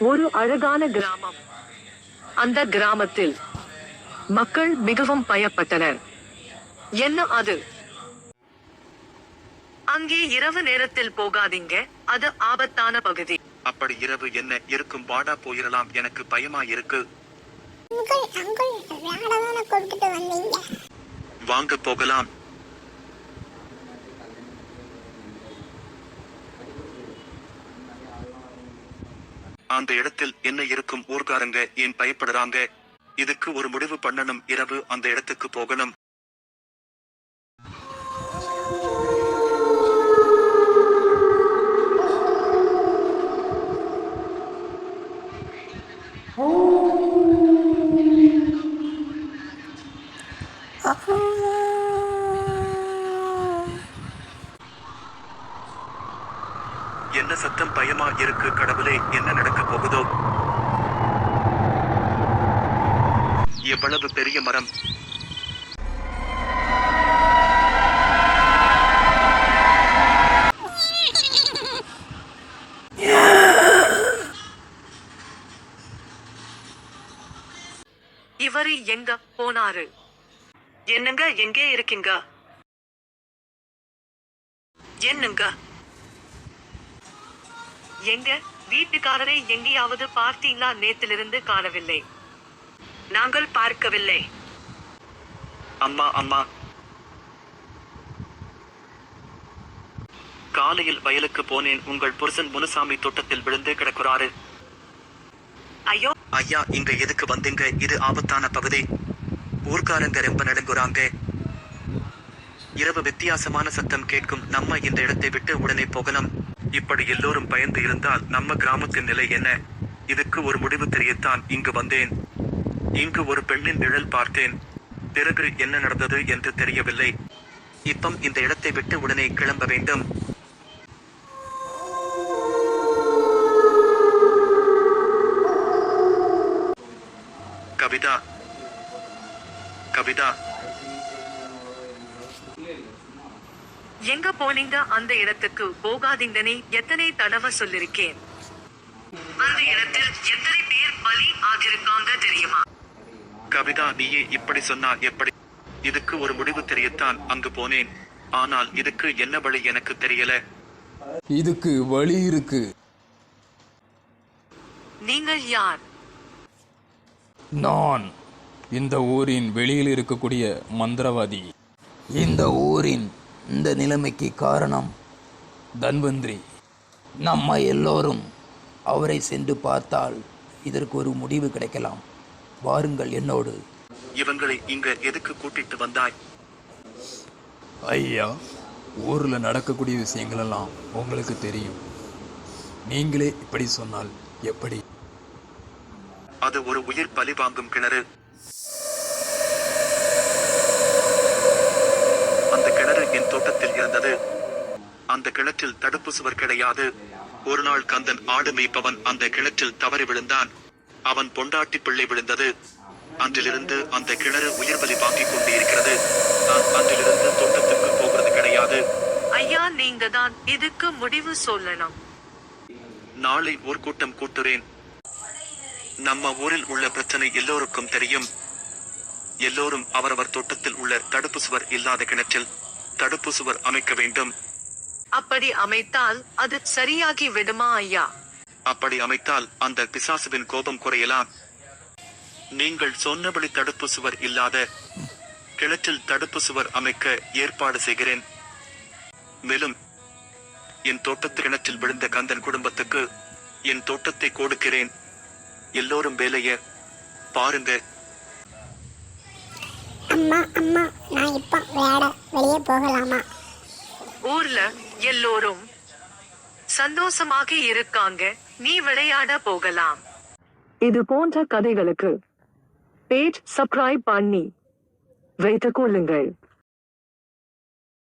ஒரு அழகான கிராமம். அந்த கிராமத்தில் மக்கள் மிகவும் பயப்பட்டனர். என்ன அது? அங்கே இரவு நேரத்தில் போகாதீங்க. அது ஆபத்தான பகுதி. அப்படி இரவு என்ன இருக்கும்? வாடா போயிரலாம். எனக்கு பயமா இருக்கு. வாங்க போகலாம். அந்த இடத்தில் என்ன இருக்கும் ஊர்காரங்க ஏன் பயப்படுறாங்க? இதுக்கு ஒரு முடிவு பண்ணணும். இரவு அந்த இடத்துக்கு போகணும். என்ன சத்தம் பயமா இருக்கு கடவுளே? என்ன நடக்க போகுதோ? எவ்வளவு பெரிய மரம்? இவரு எங்க போனாரு? என்னங்க எங்கே இருக்கீங்க? என்னங்க? எங்க வீட்டுக்காரரை எங்கேயாவது பார்த்தீங்களா நேத்திலிருந்து காணவில்லை. நாங்கள் பார்க்கவில்லை. அம்மா அம்மா. காலையில் வயலுக்கு போனேன். உங்கள் புருஷன் முனுசாமி தோட்டத்தில் விழுந்து கிடக்குறாரு. ஐயோ. ஐயா இங்க எதுக்கு வந்தீங்க? இது ஆபத்தான பகுதி. ஊர்க்காரங்க ரொம்ப நடுங்குறாங்க. இரவு வித்தியாசமான சத்தம் கேட்கும். நம்ம இந்த இடத்தை விட்டு உடனே போகலாம். இப்படி எல்லோரும் பயந்து இருந்தால் நம்ம கிராமத்தின் நிலை என்ன? இதுக்கு ஒரு முடிவு தெரியத்தான் இங்கு வந்தேன். இங்கு ஒரு பெண்ணின் நிழல் பார்த்தேன். பிறகு என்ன நடந்தது என்று தெரியவில்லை. இப்பம் இந்த இடத்தை விட்டு உடனே கிளம்ப வேண்டும். கவிதா. கவிதா. எங்க போனீங்க அந்த இடத்துக்கு? போகாதீங்கன்னு எத்தனை தடவை சொல்லிருக்கேன். அந்த இடத்தில் எத்தனை பேர் பலி ஆகிருக்காங்க தெரியுமா? கவிதா நீயே இப்படி சொன்னா எப்படி? இதுக்கு ஒரு முடிவு தெரியத்தான் அங்கு போனேன். ஆனால் இதுக்கு என்ன வழி எனக்கு தெரியல. இதுக்கு வழி இருக்கு. நீங்கள் யார்? நான் இந்த ஊரின் வெளியில் இருக்கக்கூடிய மந்திரவாதி. இந்த ஊரின் இந்த நிலைமைக்கு காரணம் தன்வந்திரி. நம்ம எல்லோரும் அவரை சென்று பார்த்தால் இதற்கு ஒரு முடிவு கிடைக்கலாம். வாருங்கள் என்னோடு. இவங்களை இங்க எதுக்கு கூட்டிட்டு வந்தாய்? ஐயா ஊரில் நடக்கக்கூடிய விஷயங்களெல்லாம் உங்களுக்கு தெரியும். நீங்களே இப்படி சொன்னால் எப்படி? அது ஒரு உயிர் பலி வாங்கும் கிணறு அந்த கிணறு என் தோட்டத்தில் இருந்தது. அந்த கிணற்றில் தடுப்பு சுவர் கிடையாது. ஒரு நாள் கந்தன் ஆடு மேய்ப்பவன் அந்த கிணற்றில் தவறி விழுந்தான். அவன் பொண்டாட்டி பிள்ளை விழுந்தது. அன்றிலிருந்து அந்த கிணறு உயிர் பலி வாங்கிக் கொண்டு இருக்கிறது. நான் அன்றிலிருந்து தோட்டத்துக்கு போகிறது கிடையாது. ஐயா நீங்க தான் இதுக்கு முடிவு சொல்லணும் நாளை ஊர்க்கூட்டம் கூட்டுறேன். நம்ம ஊரில் உள்ள பிரச்சனை எல்லோருக்கும் தெரியும். எல்லோரும் அவரவர் தோட்டத்தில் உள்ள தடுப்பு சுவர் இல்லாத கிணற்றில் தடுப்பு சுவர் அமைக்க வேண்டும். அப்படி அமைத்தால் அது சரியாகி விடுமா ஐயா? அப்படி அமைத்தால் அந்த பிசாசுவின் கோபம் குறையலாம். நீங்கள் சொன்னபடி தடுப்பு சுவர் இல்லாத கிணற்றில் தடுப்பு சுவர் அமைக்க ஏற்பாடு செய்கிறேன். மேலும் என் தோட்டத்து கிணற்றில் விழுந்த கந்தன் குடும்பத்துக்கு என் தோட்டத்தை கொடுக்கிறேன். எல்லோரும் வேலைய பாருங்க. அம்மா அம்மா நான் இப்போ விளையாட வெளியே போகலாமா? ஊர்ல எல்லோரும் சந்தோஷமாக இருக்காங்க. நீ விளையாட போகலாம். இது போன்ற கதைகளுக்கு பேஜ் சப்ஸ்கிரைப் பண்ணி வைத்துக் கொள்ளுங்கள்.